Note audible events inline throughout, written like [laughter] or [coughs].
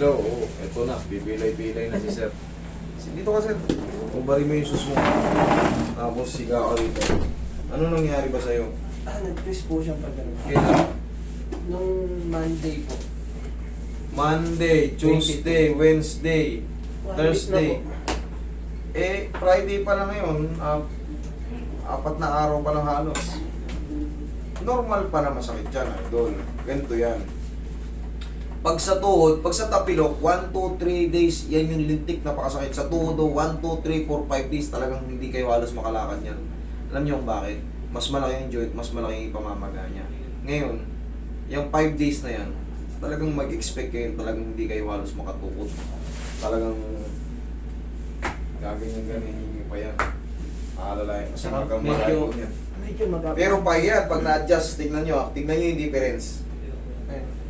Hello, oh, eto na, bibilay-bilay na si sir. Si- Dito ka sir, ubari mo yung sus mo. Tapos siga ka rito. Ano nangyari ba sa'yo? Ah, nag-twist po siya pag ano. Kailan? Nung Monday po. Monday, Tuesday, Wednesday, One Thursday. week na Eh, Friday pa lang ngayon, ah, apat na araw pa lang halos. Normal pa na masakit yan, idol. Ganito yan. Pag sa tuhod, pag sa tapilok, 1, 2, 3 days, yan yung lintik na pakasakit. Sa tuhod, 1, 2, 3, 4, 5 days, talagang hindi kayo halos makalakad yan. Alam niyo kung bakit? Mas malaki yung joint, mas malaki yung pamamaga niya. Ngayon, yung 5 days na yan, talagang mag-expect kayo, talagang hindi kayo halos makatukod. Talagang gaganyan ganyan pa yan. Aalala kasi medyo- malayo yan. Medyo mag Pero pa yan, pag na-adjust, tignan nyo, ah, tignan nyo yung difference.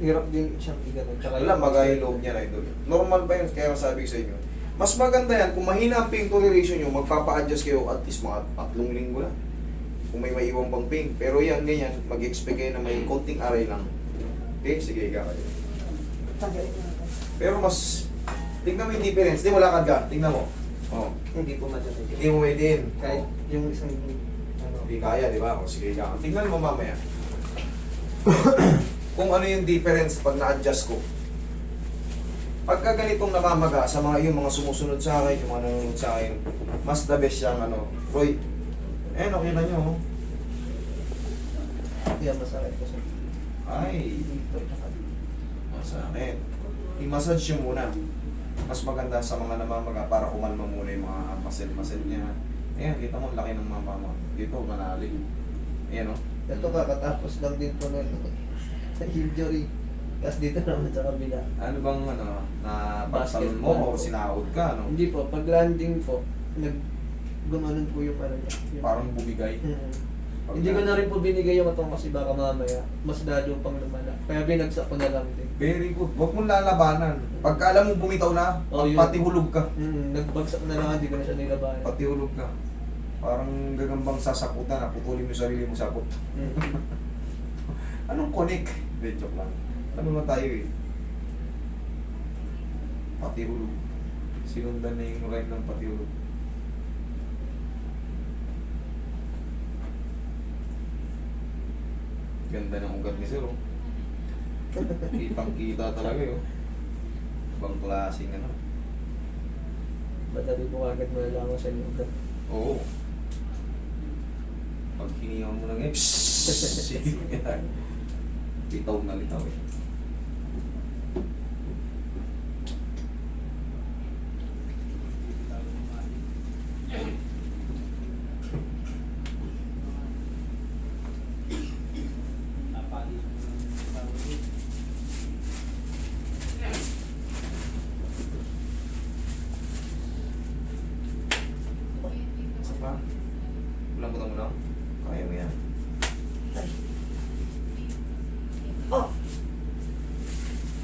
Hirap din siyang iganon. Tsaka Wala, magaya yung loob niya na idol. Normal pa yun, kaya sabi ko sa inyo. Mas maganda yan, kung mahina ang pain toleration nyo, magpapa-adjust kayo at least mga tatlong linggo lang. Kung may maiwang pang pain. Pero yan, ganyan, mag-expect kayo na may konting aray lang. Okay, sige, ika kayo. Pero mas, tignan mo yung difference. Di mo lakad ka, tignan mo. Oh, Hindi po madali. hindi mo may din. Kahit yung isang ano. Hindi kaya, di ba? O sige, ika. Tignan mo mamaya. [coughs] kung ano yung difference pag na-adjust ko. Pagka ganitong namamaga sa mga yung mga sumusunod sa akin, yung mga nanonood sa akin, mas the best siyang ano, Roy. Eh, nakita nyo, oh. Kaya masakit ko sa Ay, masakit. I-massage nyo muna. Mas maganda sa mga namamaga para kumalma muna yung mga muscle-muscle niya. Ayan, kita mo, laki ng mama mo. Dito, malalim. Ayan, oh. Ito kakatapos lang din po na na injury. Tapos dito [laughs] naman sa kabila. Ano bang ano, na pagsalon mo o sinahod ka, no? Hindi po, pag landing po, nag gumanon po yung parang yung, Parang bumigay. Mm. Pag Hindi ko na rin po binigay yung atong kasi baka mamaya mas lalo pang lumala. Kaya binagsak ko na lang din. Very good. Huwag mong lalabanan. Pagka alam mo bumitaw na, Oh, yun. pati hulog ka. Mm, nagbagsak na lang, hindi ko na siya nilabayan. Pati hulog ka. Parang gagambang sasaputan na, putulin mo yung sarili mo sapot. Mm. [laughs] Anong connect? Hindi, joke lang. Ano na tayo eh. Pati hulog. Sinundan na yung rhyme ng pati hulog. Ganda ng ugat ni Sir, oh. [laughs] Kitang kita talaga yun. Ibang klaseng ano. Madali po agad malalaman sa inyo. Oo. Pag hinihaw mo ng eps, [laughs] litaw na litaw eh. Isa pa. Ulang mo na. Kaya mo yan. Oh!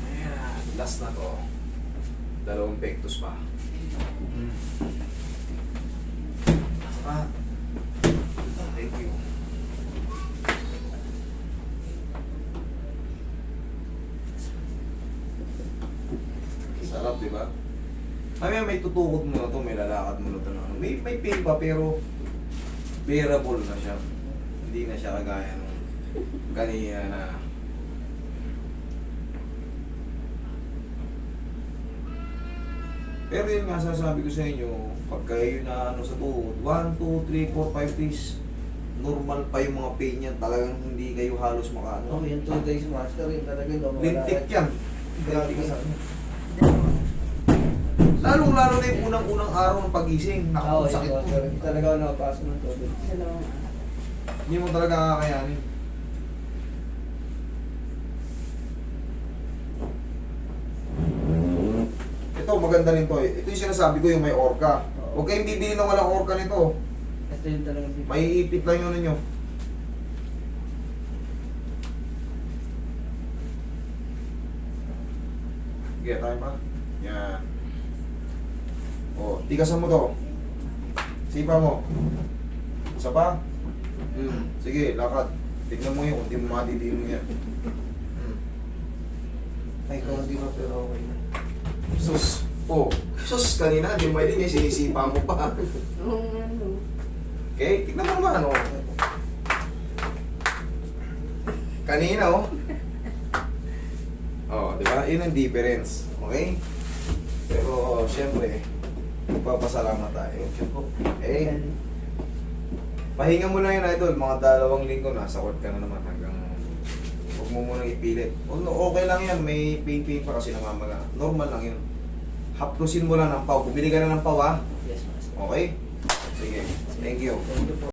Ayan. Last na to. Dalawang pectus pa. Mm. Pa. Thank you. Sarap, di ba? Mamaya may tutukod mo na to, may lalakad mo na to. na ano. May, may pain pa, pero bearable na siya. Hindi na siya kagaya nung kanina na Pero yun nga sasabi ko sa inyo, pag kayo na ano sa tuhod, 1, 2, 3, 4, 5 days, normal pa yung mga pain yan. Talagang hindi kayo halos makaano. Oh, yung two days master yun talaga yung gawin. Lintik yan. Grabe ka sa Lalong lalo na yung unang-unang araw ng pagising. Naku, Oo, sakit yun, po. talaga ako nakapasok ng tubig. Hindi mo talaga kakayanin. Ito, maganda rin to eh. Ito yung sinasabi ko yung may orca. Huwag kayong bibili ng walang orca nito. Ito yung talaga si May ipit lang yun ninyo. Sige, tayo pa. Yan. O, tigasan mo to. Sipa mo. Isa pa. Hmm. Sige, lakad. Tignan mo yun, kung di mo matitiin mo yan. Hmm. Ay, kung hindi pa pero okay na. Sus. Oh, sus, kanina, di mo din, sinisipa mo pa. Oo nga, no. Okay, tignan mo naman, oh. Kanina, oh. Oh, di ba? Yun ang difference. Okay? Pero, syempre, magpapasalamat tayo. Okay? Pahinga mo lang yun, idol. Mga dalawang linggo, nasa court ka na naman hanggang huwag mo munang ipilit. O, no, Okay lang yan, may pain-pain pa kasi namamaga. Normal lang yun. Haplusin mo lang ng pau. Bumili ka na ng pau, ha? Yes, master. Okay? Sige. Thank you. Thank you po.